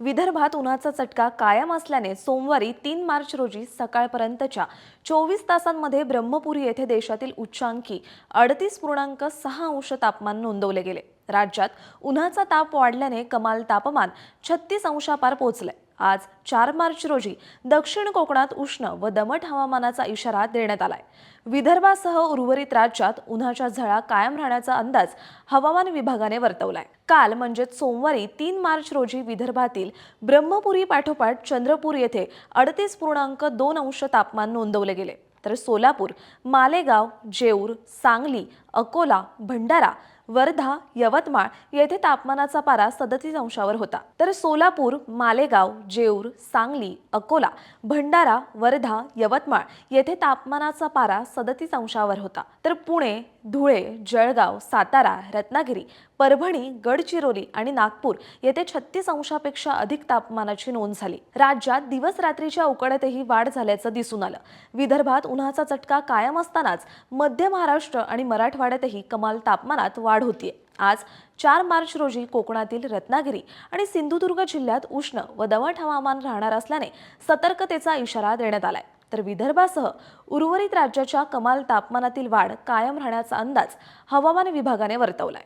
विदर्भात उन्हाचा चटका कायम असल्याने सोमवारी तीन मार्च रोजी सकाळपर्यंतच्या चोवीस तासांमध्ये ब्रह्मपुरी येथे देशातील उच्चांकी अडतीस पूर्णांक सहा अंश तापमान नोंदवले गेले. राज्यात उन्हाचा ताप वाढल्याने कमाल तापमान छत्तीस अंशापार पोहोचलंय. आज चार मार्च रोजी दक्षिण कोकणात उष्ण व दमट हवामानाचा इशारा देण्यात आलाय. विदर्भासह उर्वरित राज्यात उन्हाच्या झळा कायम राहण्याचा अंदाज हवामान विभागाने वर्तवलाय. काल म्हणजेच सोमवारी तीन मार्च रोजी विदर्भातील ब्रह्मपुरी पाठोपाठ चंद्रपूर येथे अडतीस पूर्णांक दोन अंश तापमान नोंदवले गेले. तर सोलापूर मालेगाव जेऊर सांगली अकोला भंडारा वर्धा यवतमाळ येथे तापमानाचा पारा सदतीस अंशावर होता. तर सोलापूर मालेगाव जेऊर सांगली अकोला भंडारा वर्धा यवतमाळ येथे तापमानाचा पारा सदतीस अंशावर होता. तर पुणे धुळे जळगाव सातारा रत्नागिरी परभणी गडचिरोली आणि नागपूर येथे छत्तीस अंशापेक्षा अधिक तापमानाची नोंद झाली. राज्यात दिवस रात्रीच्या उकडतेही वाढ झाल्याचं दिसून आलं. विदर्भात उन्हाचा चटका कायम असतानाच मध्य महाराष्ट्र आणि मराठवाड्यातही कमाल तापमानात वाढ वाढ होतीये. आज चार मार्च रोजी कोकणातील रत्नागिरी आणि सिंधुदुर्ग जिल्ह्यात उष्ण व दमट हवामान राहणार असल्याने सतर्कतेचा इशारा देण्यात आलाय. तर विदर्भासह उर्वरित राज्याच्या कमाल तापमानातील वाढ कायम राहण्याचा अंदाज हवामान विभागाने वर्तवलाय.